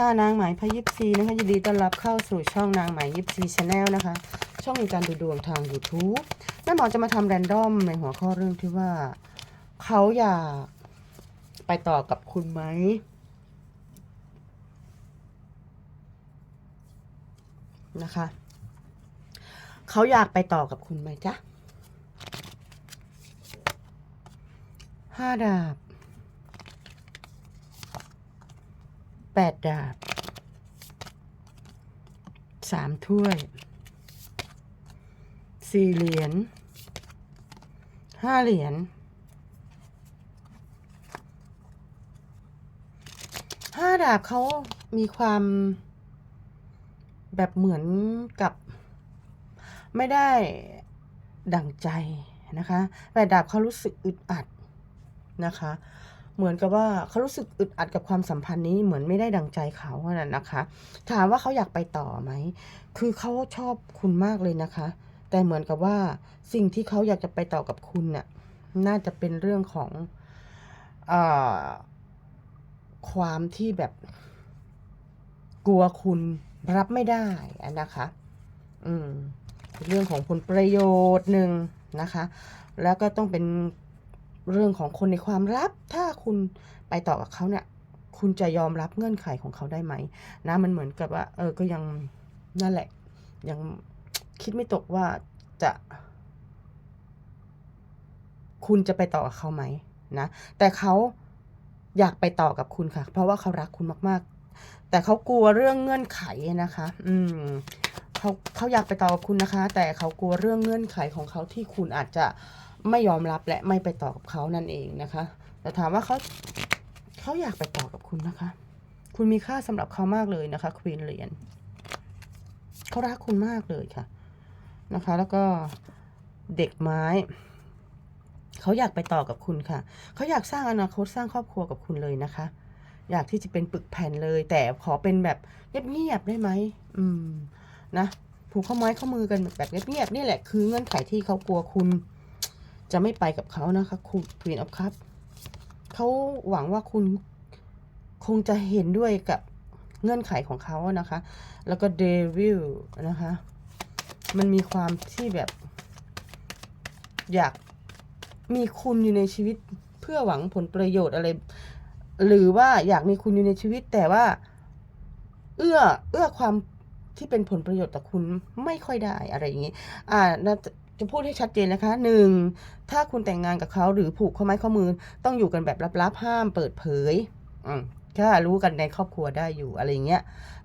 ค่ะนางหมายพยิบซีนะคะยินดีต้อนรับเข้าสู่ช่องนางหมายยิบซีชาแนลนะคะ ช่องในการดูดวงทาง YouTube แม่หมอจะมาทำแรนดอมในหัวข้อเรื่องที่ว่า เขาอยากไปต่อกับคุณไหม นะคะ เขาอยากไปต่อกับคุณไหมจ๊ะห้าดาบ แปดดาบสามถ้วยสี่เหรียญห้าเหรียญห้าดาบเขามีความแบบเหมือนกับไม่ได้ดั่งใจนะคะแปดดาบเขารู้สึกอึดอัดนะคะ เหมือนกับว่าเขารู้สึกอึดอัดกับความสัมพันธ์นี้เหมือนไม่ได้ดังใจเขาอะน่ะนะคะ ถามว่าเขาอยากไปต่อไหม คือเขาชอบคุณมากเลยนะคะ แต่เหมือนกับว่าสิ่งที่เขาอยากจะไปต่อกับคุณน่ะน่าจะเป็นเรื่องของอความที่แบบกลัวคุณรับไม่ได้อะนะคะ อืม เรื่องของผลประโยชน์หนึ่งนะคะ แล้วก็ต้องเป็น เรื่องของคนในความลับ ถ้าคุณไปต่อกับเขาเนี่ย คุณจะยอมรับเงื่อนไขของเขาได้ไหมนะมันเหมือนกับว่า เออ ก็ยังนั่นแหละ ยังคิดไม่ตกว่าจะ คุณจะไปต่อกับเขาไหมนะ แต่เขาอยากไปต่อกับคุณค่ะ เพราะว่าเขารักคุณมาก ๆ แต่เขากลัวเรื่องเงื่อนไขนะคะ อืมเขาเขาอยากไปต่อกับคุณนะคะ แต่เขากลัวเรื่องเงื่อนไขของเขาที่คุณอาจจะ ไม่ยอมรับและไม่ไปต่อกับเขานั่นเองนะคะ แต่ถามว่าเขาเขาอยากไปต่อกับคุณนะคะ คุณมีค่าสำหรับเขามากเลยนะคะควีนเหรียญเขารักคุณมากเลยค่ะนะคะ แล้วก็เด็กไม้เขาอยากไปต่อกับคุณค่ะ เขาอยากสร้างอนาคตสร้างครอบครัวกับคุณเลยนะคะ อยากที่จะเป็นปึกแผ่นเลย แต่ขอเป็นแบบเงียบๆได้ไหมอืมนะผูกข้อไม้ข้อมือกันแบบเงียบๆนี่แหละคือเงื่อนไขที่เขากลัวคุณ จะไม่ไปกับเขานะคะคุณควีนออฟคัพเขาหวังว่าคุณคงจะเห็นด้วยกับเงื่อนไขของเขานะคะ แล้วก็เดวิลนะคะ มันมีความที่แบบ อยากมีคุณอยู่ในชีวิตเพื่อหวังผลประโยชน์อะไร หรือว่าอยากมีคุณอยู่ในชีวิตแต่ว่า เอื้อเอื้อความที่เป็นผลประโยชน์ต่อคุณไม่ค่อยได้อะไรอย่างนี้ อ่าน่า จะพูดให้ชัดเจนนะคะหนึ่งถ้าคุณแต่งงานกับเขาหรือผูกข้อไม้ข้อมือ ต้องอยู่กันแบบลับๆ ห้ามเปิดเผยอืมแค่รู้กันในครอบครัวได้อยู่อะไรเงี้ย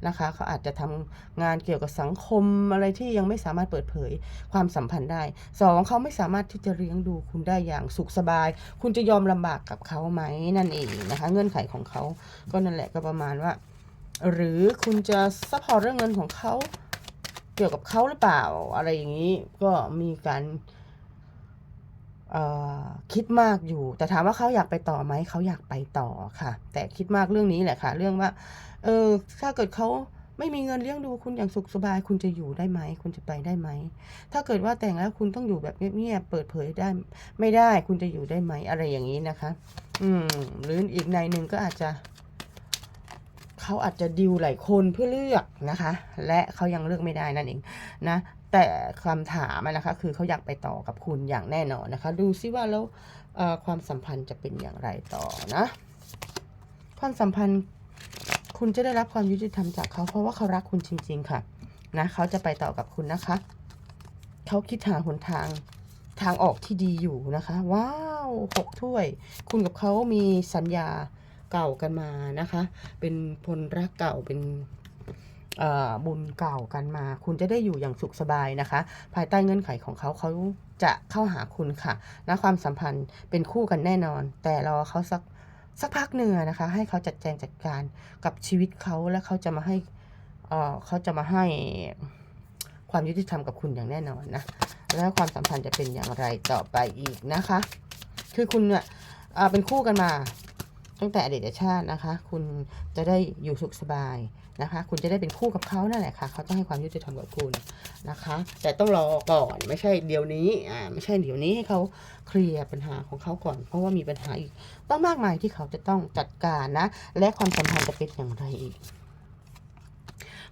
นะคะ เขาอาจจะทำงานเกี่ยวกับสังคมอะไรที่ยังไม่สามารถเปิดเผยความสัมพันธ์ได้สองเขาไม่สามารถที่จะเลี้ยงดูคุณได้อย่างสุขสบาย คุณจะยอมลำบากกับเขาไหมนั่นเองนะคะ เงื่อนไขของเขาก็นั่นแหละก็ประมาณว่า หรือคุณจะซัพพอร์ตเรื่องเงินของเขา เกี่ยวกับเขาหรือเปล่าอะไรอย่างนี้ ก็มีการคิดมากอยู่ แต่ถามว่าเขาอยากไปต่อไหมเขาอยากไปต่อค่ะ แต่คิดมากเรื่องนี้แหละค่ะ เรื่องว่าเออถ้าเกิดเขาไม่มีเงินเลี้ยงดูคุณอย่างสุขสบาย คุณจะอยู่ได้ไหม คุณจะไปได้ไหม ถ้าเกิดว่าแต่งแล้วคุณต้องอยู่แบบเงียบๆเปิดเผยได้ ไม่ได้คุณจะอยู่ได้ไหมอะไรอย่างนี้นะคะ อืมหรืออีกในหนึ่งก็อาจจะ เขาอาจจะดิวหลายคนเพื่อเลือกนะคะ และเขายังเลือกไม่ได้นั่นเองนะแต่คำถามนะคะคือเขาอยากไปต่อกับคุณอย่างแน่นอนนะคะ ดูซิว่าแล้วความสัมพันธ์จะเป็นอย่างไรต่อนะความสัมพันธ์คุณจะได้รับความยุติธรรมจากเขาเพราะว่าเขารักคุณจริง ๆ ค่ะนะเขาจะไปต่อกับคุณนะคะเขาคิดหาหนทางทางออกที่ดีอยู่นะคะ ว้าวหกถ้วย คุณกับเขามีสัญญา เก่ากันมานะคะ เป็นพลรักเก่าเป็นบุญเก่ากันมา คุณจะได้อยู่อย่างสุขสบายนะคะ ภายใต้เงื่อนไขของเขาเขาจะเข้าหาคุณค่ะและความสัมพันธ์เป็นคู่กันแน่นอน แต่รอเขาสักสักพักหนึ่งอนะคะ ให้เขาจัดแจงจัดการกับชีวิตเขาและเขาจะมาให้เขาจะมาให้ความยุติธรรมกับคุณอย่างแน่นอนนะแล้วความสัมพันธ์จะเป็นอย่างไรต่อไปอีกนะคะ คือคุณเนี่ยเป็นคู่กันมา ตั้งแต่อดีตชาตินะคะ คุณจะได้อยู่สุขสบายนะคะ คุณจะได้เป็นคู่กับเขานั่นแหละค่ะ เขาต้องให้ความยุติธรรมกับคุณนะคะ แต่ต้องรอก่อนไม่ใช่เดี๋ยวนี้อ่าไม่ใช่เดี๋ยวนี้ให้เขาเคลียร์ปัญหาของเขาก่อน เพราะว่ามีปัญหาอีกต้องมากมายที่เขาจะต้องจัดการนะ และความสัมพันธ์จะเป็นอย่างไรอีก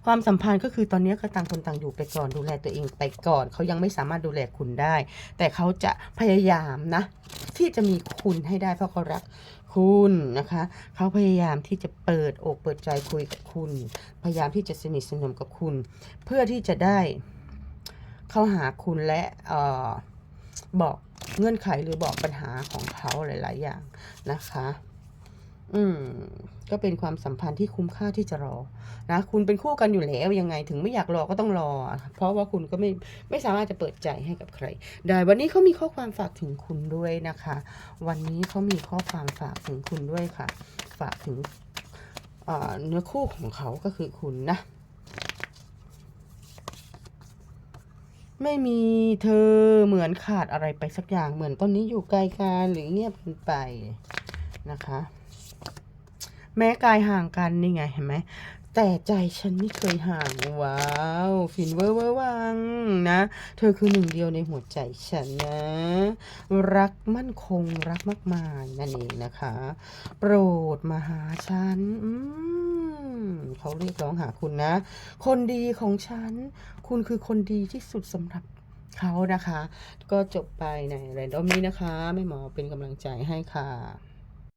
ความสัมพันธ์ก็คือตอนนี้ก็ต่างคนต่างอยู่ไปก่อนดูแลตัวเองไปก่อน เขายังไม่สามารถดูแลคุณได้ แต่เขาจะพยายามนะ ที่จะมีคุณให้ได้เพราะเขารัก คุณนะคะ เขาพยายามที่จะเปิดอกเปิดใจคุยกับคุณ พยายามที่จะสนิทสนมกับคุณ เพื่อที่จะได้เข้าหาคุณและออบอกเงื่อนไขหรือบอกปัญหาของเขาหลาย ๆ อย่างนะคะ อืม ก็เป็นความสัมพันธ์ที่คุ้มค่าที่จะรอ นะ คุณเป็นคู่กันอยู่แล้วยังไง ถึงไม่อยากรอก็ต้องรอ เพราะว่าคุณก็ไม่ไม่สามารถจะเปิดใจให้กับใคร ได้วันนี้เขามีข้อความฝากถึงคุณด้วยนะคะ วันนี้เขามีข้อความฝากถึงคุณด้วยค่ะ ฝากถึงเนื้อคู่ของเขาก็คือคุณนะไม่มีเธอเหมือนขาดอะไรไปสักอย่างเหมือนตอนนี้อยู่ไกลกันหรือเงียบกันไปนะคะ แม้กายห่างกันนี่ไงเห็นไหมแต่ใจฉันไม่เคยห่างว้าวฟินเวอร์เวอร์วังนะ เธอคือหนึ่งเดียวในหัวใจฉันนะ รักมั่นคงรักมากมายนั่นเองนะคะ โปรดมาหาฉันอืเขาเรียกร้องหาคุณนะ คนดีของฉัน คุณคือคนดีที่สุดสำหรับเขานะคะ ก็จบไปในแรนดอมนี้นะคะแม่หมอเป็นกำลังใจให้ค่ะ